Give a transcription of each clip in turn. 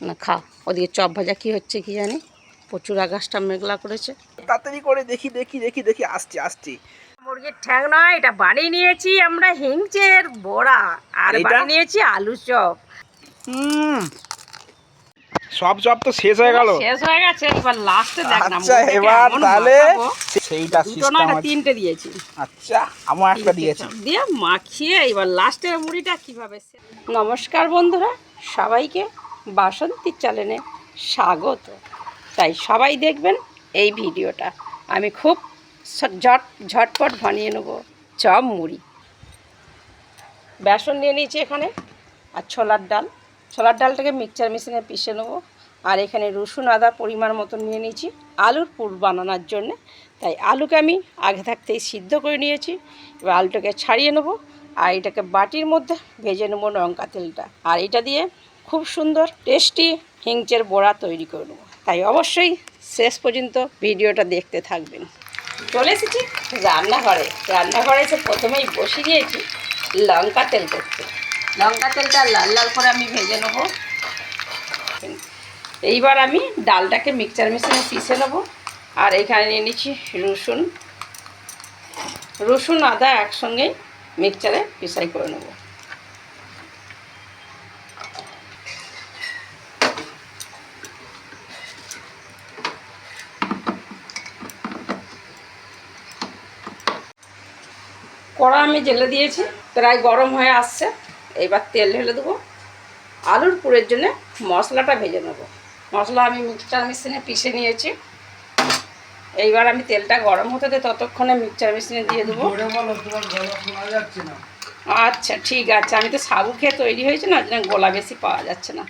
না খা। ওদিকে চপ ভাজা কি হচ্ছে কি জানি? প্রচুর আকাশটা মেঘলা করেছে। তাড়াতাড়ি করে দেখি দেখি দেখি দেখি। আসছি আসছি। মুরগির ঠ্যাং নয় এটা বানিয়ে নিয়েছি আমরা হিংচের বড়া। আর বানিয়ে নিয়েছি আলু চপ। হুম। সব সব তো শেষ হয়ে গেল। শেষ হয়ে গেছে এবার লাস্টে দেখ না আচ্ছা এবার তাহলে সেইটা সিস্টেম এটা তিনটে দিয়েছি। আচ্ছা আমার একটা দিয়েছি। দিয়ে মাখিয়ে এবার লাস্টের মুড়িটা কীভাবে নমস্কার বন্ধুরা সবাইকে। বাসন্তী চ্যানেলে স্বাগত। তাই সবাই দেখবেন এই ভিডিওটা। আমি খুব ঝট, ঝটপট বানিয়ে নেব চপ মুড়ি। বেসন নিয়ে নিয়েছি এখানে, আর ছোলার ডাল। ছোলার ডালটাকে মিক্সচার মেশিনে পিষে নেব। আর এখানে রসুন, আদা পরিমাণ মতন নিয়ে নিয়েছি। আলুর পুর বানানোর জন্যে। তাই আলুকে আমি আগে থাকতেই সিদ্ধ করে নিয়েছি। এবার আলুটাকে ছাড়িয়ে নেব। আর এটাকে বাটির মধ্যে ভেজে নেব লঙ্কা তেলটা। আর এটা দিয়ে খুব সুন্দর, টেস্টি হিংচের বড়া তৈরি করে নেব তাই অবশ্যই শেষ পর্যন্ত ভিডিওটা দেখতে থাকবেন। চলে এসেছি রান্নাঘরে। রান্নাঘরে এসে প্রথমেই বসে দিয়েছি লঙ্কা তেল করতে। লঙ্কা তেলটা লাল লাল করে আমি ভেজে নেব। এইবার আমি ডালটাকে মিক্সচার মেশিনে পিষে নেব। আর এখানে নিয়ে নিচ্ছি রসুন। রসুন আদা একসঙ্গেই মিক্সচারে পিসাই করে নেব। কড়া আমি জেলে দিয়েছি প্রায় গরম হয়ে আসছে। এবার তেল ঢেলে দেবো। আলুর পুরের জন্য মশলাটা ভেজে নেব। মশলা আমি মিক্সচার মেশিনে পিষে নিয়েছি। এইবার আমি তেলটা গরম হতে দে ততক্ষণে মিক্সচার মেশিনে দিয়ে দেবো। আচ্ছা ঠিক আছে। আমি তো সাবু খেয়ে তৈরি হয়েছে না জন্য গোলা বেশি পাওয়া যাচ্ছে না।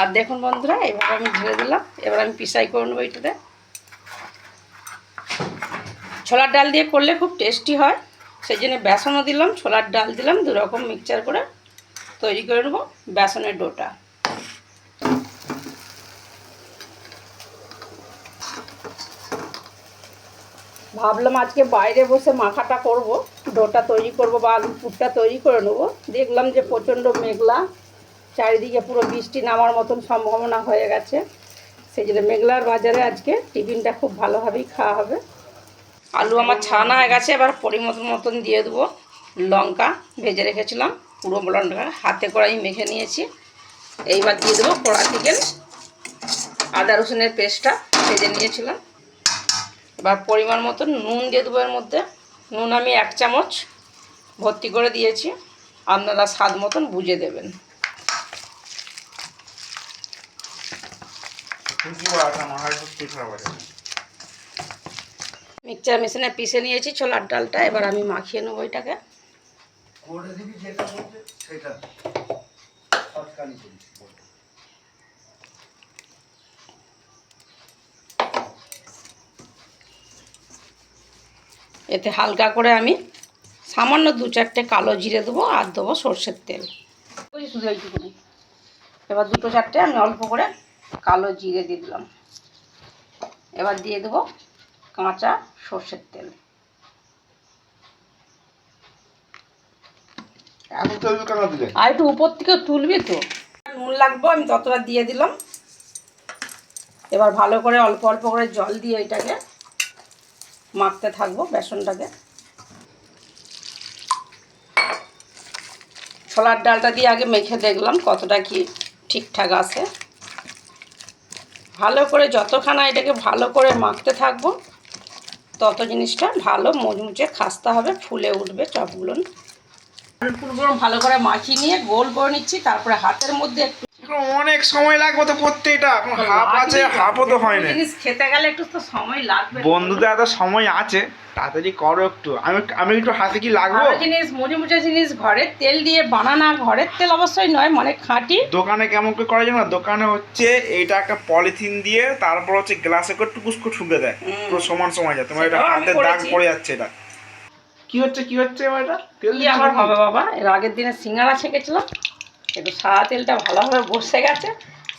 আর দেখুন বন্ধুরা এবার আমি ঢেলে দিলাম। এবার আমি পিসাই করে নেব এটাতে ছোলার ডাল দিয়ে করলে খুব টেস্টি হয়। সেই জন্য বেসনও দিলাম, ছোলার ডাল দিলাম দু রকম মিক্সচার করে তৈরি করে নেব বেসনের ডোটা। ভাবলাম আজকে বাইরে বসে মাখাটা করব, ডোটা তৈরি করব বা আলুর পুরটা তৈরি করে নেব। দেখলাম যে প্রচণ্ড মেঘলা, চারিদিকে পুরো বৃষ্টি নামার মতন সম্ভাবনা হয়ে গেছে। সেই জন্য মেঘলার বাজারে আজকে টিফিনটা খুব ভালোভাবেই খাওয়া হবে। আলু আমার ছানা হয়ে গেছে, এবার পরিমতন মতন দিয়ে দেবো লঙ্কা, ভেজে রেখেছিলাম, পুরো লঙ্কা হাতে করে আমি মেখে নিয়েছি। এইবার দিয়ে দেবো কড়া চিকেন আদা রসুনের পেস্টটা ভেজে নিয়েছিলাম। এবার পরিমাণ মতন নুন দিয়ে দেবো এর মধ্যে। নুন আমি এক চামচ ভর্তি করে দিয়েছি, আপনারা স্বাদ মতন বুঝে দেবেন। মিক্সচার মেশিনে পিষে নিয়েছি ছোলার ডালটা এবার আমি মাখিয়ে নেব এটাকে এতে হালকা করে আমি সামান্য দু চারটে কালো জিরে দেবো আর দেবো সর্ষের তেল। ওই শুধু এইটুকুনি। এবার দুটো চারটে আমি অল্প করে কালো জিরে দিয়ে দিলাম। এবার দিয়ে দেবো কাঁচা সর্ষের তেল। আর একটু উপর থেকে তুলবি তো। নুন লাগবো আমি ততটা দিয়ে দিলাম। এবার ভালো করে অল্প অল্প করে জল দিয়ে এটাকে মাখতে থাকব বেসনটাকে। ছোলার ডালটা দিয়ে আগে মেখে দেখলাম কতটা কি ঠিকঠাক আছে। ভালো করে যতখানা এটাকে ভালো করে মাখতে থাকব তত জিনিসটা ভালো মুচমুচে খাস্তা হবে, ফুলে উঠবে চপগুলো ফুলগুলো ভালো করে মাখিয়ে নিয়ে গোল করে নিচ্ছি, তারপরে হাতের মধ্যে একটু অনেক সময় লাগবে তো করতে এটা এখন হাফ আছে হাফও তো হয় না। জিনিস খেতে গেলে একটু তো সময় লাগবে। বন্ধুদের এত সময় আছে তাড়াতাড়ি করো একটু। আমি আমি একটু হাতে কি লাগবো? জিনিস মুচে মুচে জিনিস ঘরের তেল দিয়ে বানানা ঘরের তেল অবশ্যই নয় মানে খাঁটি। দোকানে কেমন করে করা যায় না? দোকানে হচ্ছে এইটা একটা পলিথিন দিয়ে তারপর হচ্ছে গ্লাসে করে টুকুস করে ঠুকে দেয়। পুরো সমান সমান যায়। তোমার এটা হাতে দাগ। পড়ে যাচ্ছে এটা। কি হচ্ছে কি হচ্ছে এবার এটা? তেল দিচ্ছ আবার হবে বাবা এর আগের দিনে সিঙ্গারা ছেঁকেছিলাম। একটু সাদা তেলটা ভালোভাবে বসে গেছে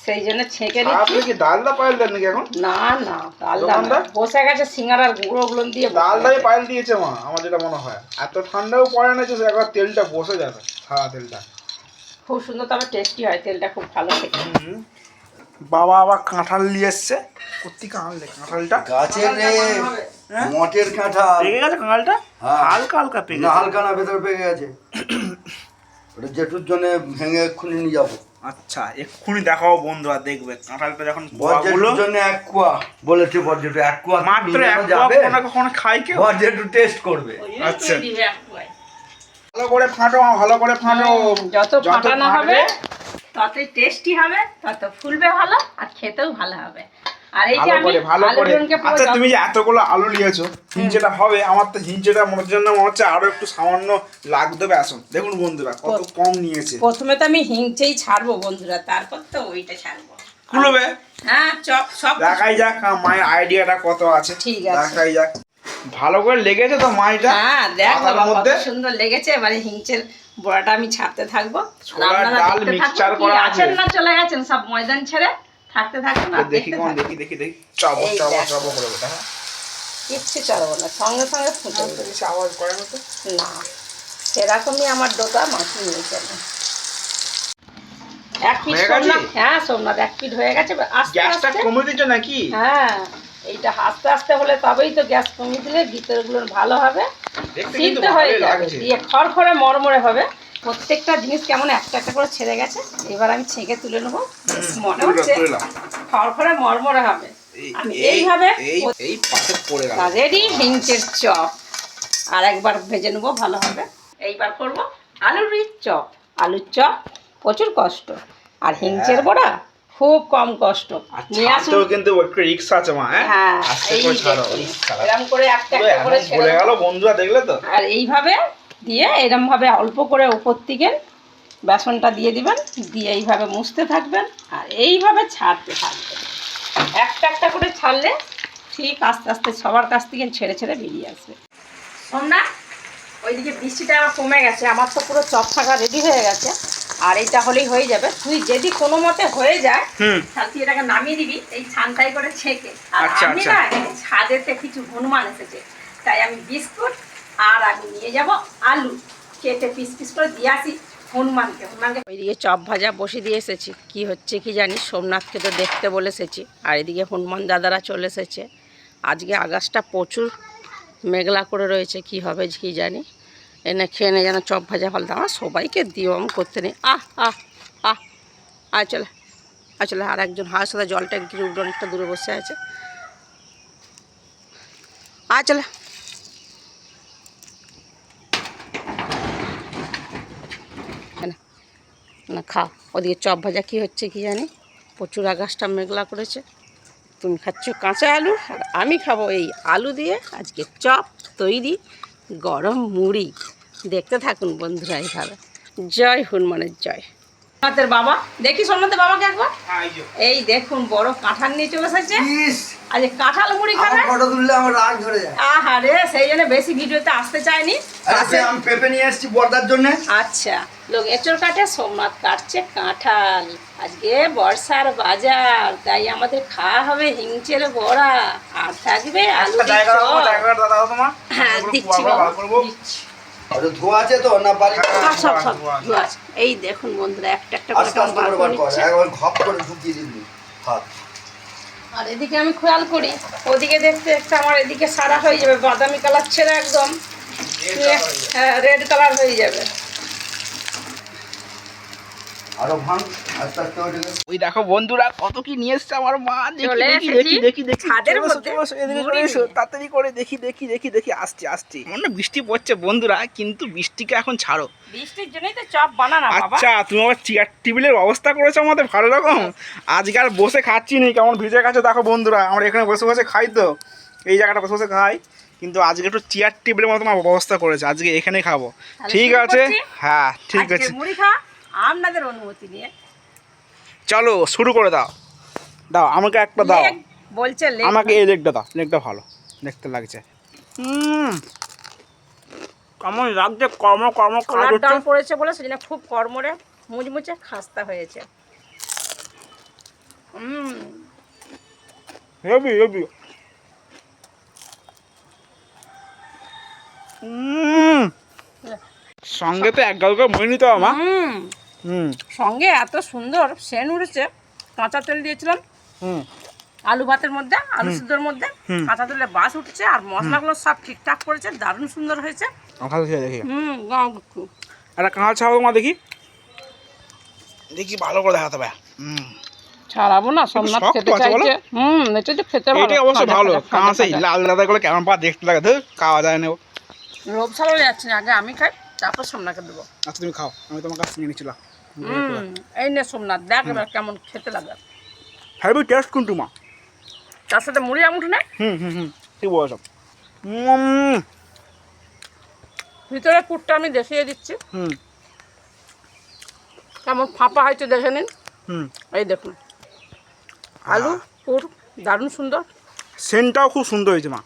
সেই জন্য ছেঁকে দিচ্ছি। আপনি কি ডালদা পায়েল দেন নাকি এখন? না না ডালদা। বসে গেছে সিঙ্গারার গুঁড়োগুলো দিয়ে ডালদাই পায়েল দিয়েছে মা আমার যেটা মনে হয়। এত ঠান্ডাও পড়ে না যে একবার তেলটা বসে যাবে সাদা তেলটা। খুব সুন্দর তবে টেস্টি হয় তেলটা খুব ভালো খেতে। হুম। বাবা আবার কাঁঠাল নিয়ে এসছে। কোথেকে আনলে কাঁঠালটা? গাছের রে হ্যাঁ? মটের কাঁঠাল। পেকে গেছে কাঁঠালটা? হ্যাঁ। হালকা হালকা পেকে গেছে। হালকা না ভেতরে পেকে গেছে। ওটা জেঠুর জন্য ভেঙে এক্ষুনি নিয়ে যাব। আচ্ছা এক্ষুনি দেখাও বন্ধুরা দেখবে। কাঁঠালটা যখন বর কোয়াগুলো জন্য এক কুয়া বলেছে জেঠু এক কুয়া মাত্র এক কোয়া যাবে? কখনো কখনো খাই কেউ? জেঠু টেস্ট করবে। আচ্ছা। ভালো করে ফাটো ভালো করে ফাটো। যত ফাটানো হবে ততই টেস্টি হবে তত ফুলবে ভালো আর খেতেও ভালো হবে। আর এই যে ভালো আমি করে ভালো করে। আচ্ছা তুমি যে এতগুলো আলু নিয়েছো হিঞ্চেটা হবে আমার তো হিঞ্চেটা মনের জন্য মনে হচ্ছে আরও একটু সামান্য লাগবে বেসন দেখুন বন্ধুরা কত কম নিয়েছে। প্রথমে তো আমি হিংচেই ছাড়বো বন্ধুরা তারপর তো ওইটা ছাড়বো। খুলবে? হ্যাঁ চপ সব দেখাই যাক মায়ের আইডিয়াটা কত আছে। ঠিক আছে। দেখাই যাক। ভালো করে লেগেছে তো মাইটা? হ্যাঁ দেখ মধ্যে? সুন্দর লেগেছে। এবারে হিংচের বড়াটা আমি ছাড়তে থাকব। আপনারা ডাল দেখতে করা আছেন না চলে গেছেন? সব ময়দান ছেড়ে? থাকতে থাকুন আর দেখি থাকুন দেখি দেখি দেখি। চাবো চাবো চাবো করে দেখা কিচ্ছু চলবো না সঙ্গে সঙ্গে ফুটে। বেশি আওয়াজ করে না তো না সেরকমই আমার ডোটা মাখি নিয়েছে না। এক পিঠ হয়ে সোমনাথ হ্যাঁ সোমনাথ এক পিঠ হয়ে গেছে আস্তে গ্যাসটা কমে দিচ্ছ নাকি? হ্যাঁ এইটা আস্তে আস্তে হলে তবেই তো গ্যাস কমিয়ে দিলে ভিতরগুলো ভালো হবে। সিদ্ধ হয়ে যাবে দিয়ে খড়খড়ে মরমরে হবে। প্রত্যেকটা জিনিস কেমন একটা একটা করে ছেড়ে গেছে এবার আমি ছেঁকে তুলে নেব। মনে হচ্ছে খড়খড়ে মরমরে হবে। এইভাবে এই এই পাশে পড়ে গেল। Ready হিংচের chop. আর একবার ভেজে নেব ভালো হবে। এইবার করব আলুর চপ। আলুর চপ প্রচুর কষ্ট। আর হিংচের বড়া খুব কম কষ্ট। নিয়ে আসুন। কিন্তু একটু রিক্স আছে মা হ্যাঁ? হ্যাঁ এই করে একটা করে ছেড়ে গেল বন্ধুরা দেখলে তো? আর এইভাবে দিয়ে এরম ভাবে অল্প করে উপর থেকে বেসনটা দিয়ে দিবেন দিয়ে এইভাবে মুছতে থাকবেন আর এইভাবে ছাড়তে থাকবেন। একটা একটা করে ছাড়লে ঠিক আস্তে আস্তে সবার কাছ থেকে ছেড়ে ছেড়ে বেরিয়ে আসবে। শোন না ওইদিকে বৃষ্টিটা আমার কমে গেছে আমার তো পুরো চপ থাকা রেডি হয়ে গেছে আর এইটা হলেই হয়ে যাবে। তুই যদি কোনো মতে হয়ে যায় তাহলে তুই এটাকে নামিয়ে দিবি এই ছানটাই করে ছেঁকে। আর আচ্ছা, আমি আচ্ছা। না ছাদেতে কিছু হনুমান এসেছে তাই আমি বিস্কুট আর আমি নিয়ে যাব আলু। কেটে পিস পিস করে দিয়ে আসি হনুমানকে। হনুমানকে ওইদিকে চপ ভাজা বসে দিয়ে এসেছি। কি হচ্ছে কি জানি, সোমনাথকে তো দেখতে বলে এসেছি। আর এদিকে হনুমান দাদারা চলে এসেছে। আজকে আকাশটা প্রচুর মেঘলা করে রয়েছে, কি হবে কি জানি। এনে খেয়ে নে যেন চপ ভাজা ফলতে আমার সবাইকে দিও, আমি করতে নেই। আহ আহ আহ। আয় চলে আসলে আর একজন হাঁস সাথে জলটা একটু অনেকটা দূরে বসে আছে। আয় চলে। না খাও ওদিকে চপ ভাজা কী হচ্ছে কি জানি? প্রচুর আকাশটা মেঘলা করেছে। তুমি খাচ্ছ কাঁচা আলু, আর আমি খাব এই আলু দিয়ে আজকে চপ তৈরি গরম মুড়ি। দেখতে থাকুন বন্ধুরা এইভাবে জয় হনুমানের জয়। সোমনাথের বাবা। দেখি সোমনাথের বাবাকে একবার। হ্যাঁ, এই দেখুন বড় কাঁঠাল নিয়ে চলে এসেছে। আজ কাঁঠাল মুড়ি খাবে। আমার ফটো তুললে আমার রাগ ধরে যায়। আহারে সেই জন্য বেশি ভিডিওতে আসতে চাইনি। আরে আমি পেঁপে নিয়ে এসেছি বর্দার জন্য। আচ্ছা লোক এঁচড় কাটে সোমনাথ কাটছে কাঁঠাল। আজকে বর্ষার বাজার তাই আমাদের খাওয়া হবে হিংচের বড়া। আর থাকবে আলু দাও তোমার। হ্যাঁ। দিচ্ছি। ওটা ধোয়া আছে তো না বাড়ি হ্যাঁ, সব সব সব ধোয়া আছে। এই দেখুন বন্ধুরা একটা একটা করে আস্তে আস্তে করে করে বার কর একবার ঘপ করে ঢুকিয়ে দিবি হাত। আর এদিকে আমি খেয়াল করি ওদিকে দেখতে দেখতে আমার এদিকে সারা হয়ে যাবে বাদামি কালার ছেড়ে একদম। হ্যাঁ রেড কালার হয়ে যাবে। আরও ভাঙ আস্তে আস্তে ওইটাকে ওই দেখো বন্ধুরা কত কি নিয়ে এসছে আমার মা দেখি দেখি দেখি দেখি দেখি। ছাদের মধ্যে। তাড়াতাড়ি করে দেখি দেখি দেখি দেখি আসছে আসছে। আমার না বৃষ্টি পড়ছে বন্ধুরা কিন্তু বৃষ্টিকে এখন ছাড়ো। বৃষ্টির জন্যই তো চপ বানানা বাবা। আচ্ছা তুমি আবার চেয়ার টেবিলের ব্যবস্থা করেছ আমাদের ভালো রকম? আজকে আর বসে খাচ্ছি নি কেমন ভিজে গেছে দেখো বন্ধুরা আমরা এখানে বসে বসে খাই তো। এই জায়গাটা বসে বসে খাই কিন্তু আজকে একটু চেয়ার টেবিলের মতো ব্যবস্থা করেছে আজকে এখানে খাব। ঠিক আছে? হ্যাঁ ঠিক আছে। মুড়ি খা আপনাদের অনুমতি নিয়ে। চলো শুরু করে দাও। দাও আমাকে একটা দাও। বলছে আমাকে এই লেগটা দাও লেগটা ভালো দেখতে লাগছে। হুম। কেমন লাগছে কর্ম কর্ম ছোলার পড়েছে বলে সেজন্য খুব কর্মরে মুচমুচে খাস্তা হয়েছে। হুম। হেবি হুম। সঙ্গে তো এক গাল করে মুড়ি নিতে আমার সঙ্গে এত সুন্দর সেন উঠেছে কাঁচা তেল দিয়েছিলাম আলু ভাতের মধ্যে আলু সিদ্ধর মধ্যে কাঁচা তেলে বাস উঠছে আর মশলাগুলো সব ঠিকঠাক করেছে দারুণ সুন্দর হয়েছে। আমার খেয়ে দেখি। হুম একটা কাঁচা ছাড়াবো মা দেখি। দেখি ভালো করে দেখাতে হবে। হুম। ছাড়াবো না সোমনাথ খেতে চাইছে। হুম এটা তো খেতে ভালো। এটাই অবশ্য ভালো। কাঁচাই লাল লাদা করে কেমন পা দেখতে লাগে ধর খাওয়া যায় না। লোভ যাচ্ছে না আগে আমি খাই তারপর সোমনাথকে দেবো। আচ্ছা তুমি খাও আমি তোমার কাছ থেকে নিয়েছিলাম এই নে সোমনাথ দেখ এবার কেমন খেতে লাগে। হ্যাভি টেস্ট কিন্তু মা? তার সাথে মুড়ি আমুঠো না হুম হুম হুম ঠিক বলেছ। ভিতরে পুরটা আমি দেখিয়ে দিচ্ছি। হুম। কেমন ফাঁপা হয়েছে দেখে নিন। হুম। এই দেখুন। আলু পুর দারুণ সুন্দর। সেন্টটাও খুব সুন্দর হয়েছে মা।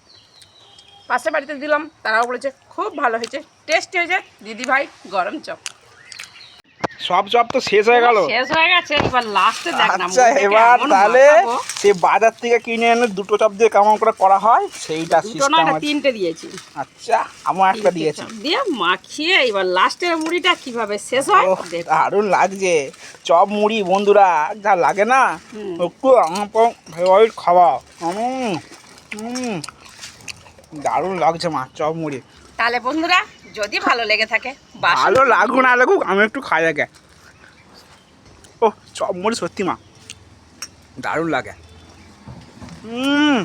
পাশে বাড়িতে দিলাম তারাও বলেছে খুব ভালো হয়েছে। টেস্টি হয়েছে। দিদি ভাই গরম চপ। সব চপ তো শেষ হয়ে গেল। শেষ হয়ে গেছে এবার লাস্টে দেখ না আচ্ছা এবার তাহলে সে বাজার থেকে কিনে এনে দুটো চপ দিয়ে কেমন করে করা হয় সেইটা সিস্টেম আছে। তিনটে দিয়েছি। আচ্ছা আমার একটা দিয়েছি। দিয়ে মাখিয়ে এবার লাস্টের মুড়িটা কীভাবে শেষ হয় দারুণ লাগছে। চপ মুড়ি বন্ধুরা যা লাগে না। একটু আমার খাওয়া দারুণ লাগছে মা চপ মুড়ি। তাহলে বন্ধুরা যদি ভালো লেগে থাকে ভালো লাগুক না লাগুক আমি একটু খাই আগে। ও চপ মুড়ি সত্যি মা। দারুণ লাগে। হুম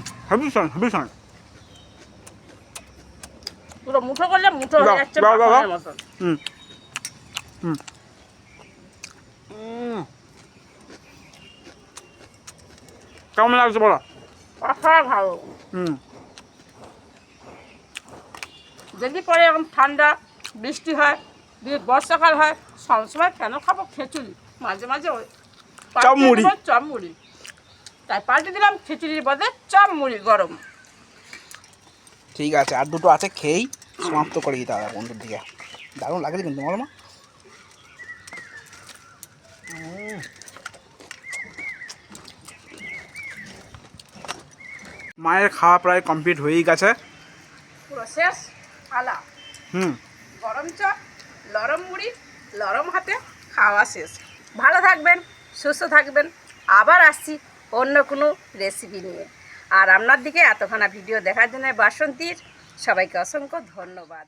পুরো মুঠো করলে মুঠো হয়ে যাচ্ছে হুম হুম। কেমন লাগছে বলো? অসাধারণ ভালো। হুম। যদি পরে এখন ঠান্ডা বৃষ্টি হয় বর্ষাকাল হয় সবসময় কেন খাব? খিচুড়ি। মাঝে মাঝে চপ মুড়ি। চপ মুড়ি তাই পাল্টে দিলাম খিচুড়ির বদলে চপ মুড়ি গরম। ঠিক আছে আর দুটো আছে খেয়েই সমাপ্ত করে দিতে হবে বন্ধুর দিকে। দারুণ লাগছে কিন্তু বলো মা। মায়ের খাওয়া প্রায় কমপ্লিট হয়েই গেছে। পুরো শেষ আলা হুম। গরম চপ লরম মুড়ি, লরম হাতে খাওয়া শেষ। ভালো থাকবেন, সুস্থ থাকবেন। আবার আসছি অন্য কোনো রেসিপি নিয়ে। আর আপনার দিকে এতখানা ভিডিও দেখার জন্য বাসন্তীর সবাইকে অসংখ্য ধন্যবাদ।